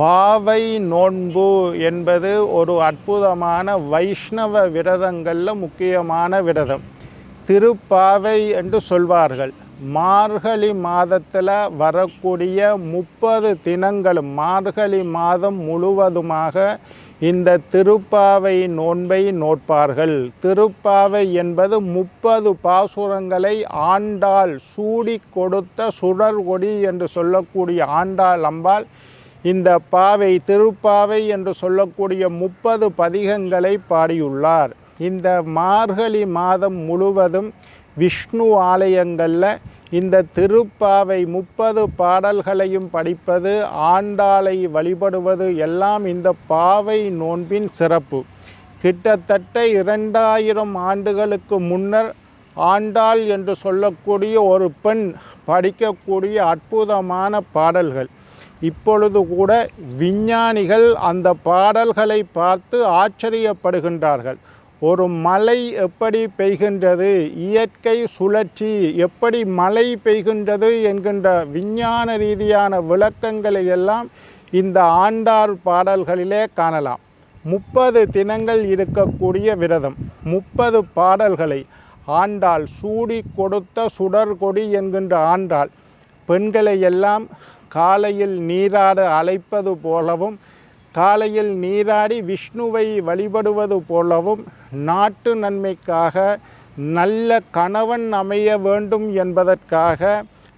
பாவை நோன்பு என்பது ஒரு அற்புதமான வைஷ்ணவ விரதங்களில் முக்கியமான விரதம். திருப்பாவை என்று சொல்வார்கள். மார்கழி மாதத்தில் வரக்கூடிய முப்பது தினங்களும் மார்கழி மாதம் முழுவதுமாக இந்த திருப்பாவை நோன்பை நோட்பார்கள் திருப்பாவை என்பது முப்பது பாசுரங்களை ஆண்டாள் சூடி கொடுத்த சுடர்கொடி என்று சொல்லக்கூடிய ஆண்டாள் அம்பாள் இந்த பாவை திருப்பாவை என்று சொல்லக்கூடிய முப்பது பதிகங்களை பாடியுள்ளார். இந்த மார்கழி மாதம் முழுவதும் விஷ்ணு ஆலயங்களில் இந்த திருப்பாவை முப்பது பாடல்களையும் படிப்பது ஆண்டாளை வழிபடுவது எல்லாம் இந்த பாவை நோன்பின் சிறப்பு. கிட்டத்தட்ட இரண்டாயிரம் ஆண்டுகளுக்கு முன்னர் ஆண்டாள் என்று சொல்லக்கூடிய ஒரு பெண் படிக்கக்கூடிய அற்புதமான பாடல்கள். இப்பொழுது கூட விஞ்ஞானிகள் அந்த பாடல்களை பார்த்து ஆச்சரியப்படுகின்றார்கள். ஒரு மழை எப்படி பெய்கின்றது? இயற்கை சுழற்சி எப்படி மழை பெய்கின்றது? என்கின்ற விஞ்ஞான ரீதியான விளக்கங்களை எல்லாம் இந்த ஆண்டார் பாடல்களிலே காணலாம். முப்பது தினங்கள் இருக்கக்கூடிய விரதம் முப்பது பாடல்களை ஆண்டாள் சூடி கொடுத்த சுடர்கொடி என்கின்ற ஆண்டாள். பெண்களை எல்லாம் காலையில் நீராட அழைப்பது போலவும் காலையில் நீராடி விஷ்ணுவை வழிபடுவது போலவும் நாட்டு நன்மைக்காக நல்ல கணவன் அமைய வேண்டும் என்பதற்காக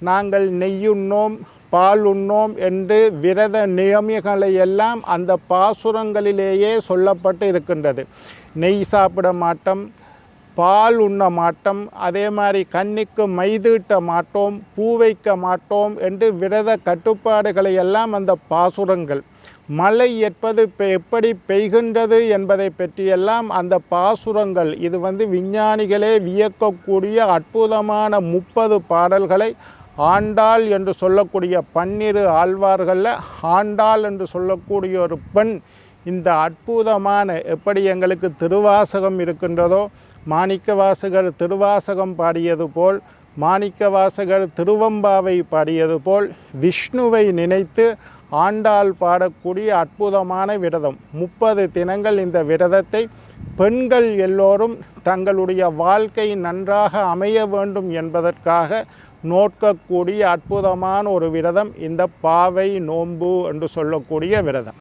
நாங்கள் நெய்யுண்ணோம் பால் உண்ணோம் என்று விரத நியமிகளை எல்லாம் அந்த பாசுரங்களிலேயே சொல்லப்பட்டு இருக்கின்றது. நெய் சாப்பிட மாட்டோம் பால் உண்ண மாட்டோம். அதே மாதிரி கண்ணிக்கு மைதீட்ட மாட்டோம் பூ வைக்க மாட்டோம் என்று விரத கட்டுப்பாடுகளை எல்லாம் அந்த பாசுரங்கள். மழை எப்பது எப்படி பெய்கின்றது என்பதை பற்றியெல்லாம் அந்த பாசுரங்கள். இது வந்து விஞ்ஞானிகளே வியக்கக்கூடிய அற்புதமான முப்பது பாடல்களை ஆண்டாள் என்று சொல்லக்கூடிய பன்னிரு ஆழ்வார்களில் ஆண்டாள் என்று சொல்லக்கூடிய ஒரு பெண் இந்த அற்புதமான எப்படி எங்களுக்கு திருவாசகம் இருக்கின்றதோ மாணிக்க வாசகர் திருவாசகம் பாடியது போல் மாணிக்க வாசகர் திருவம்பாவை பாடியது போல் விஷ்ணுவை நினைத்து ஆண்டாள் பாடக்கூடிய அற்புதமான விரதம். முப்பது தினங்கள் இந்த விரதத்தை பெண்கள் எல்லோரும் தங்களுடைய வாழ்க்கை நன்றாக அமைய வேண்டும் என்பதற்காக நோக்கக்கூடிய அற்புதமான ஒரு விரதம் இந்த பாவை நோன்பு என்று சொல்லக்கூடிய விரதம்.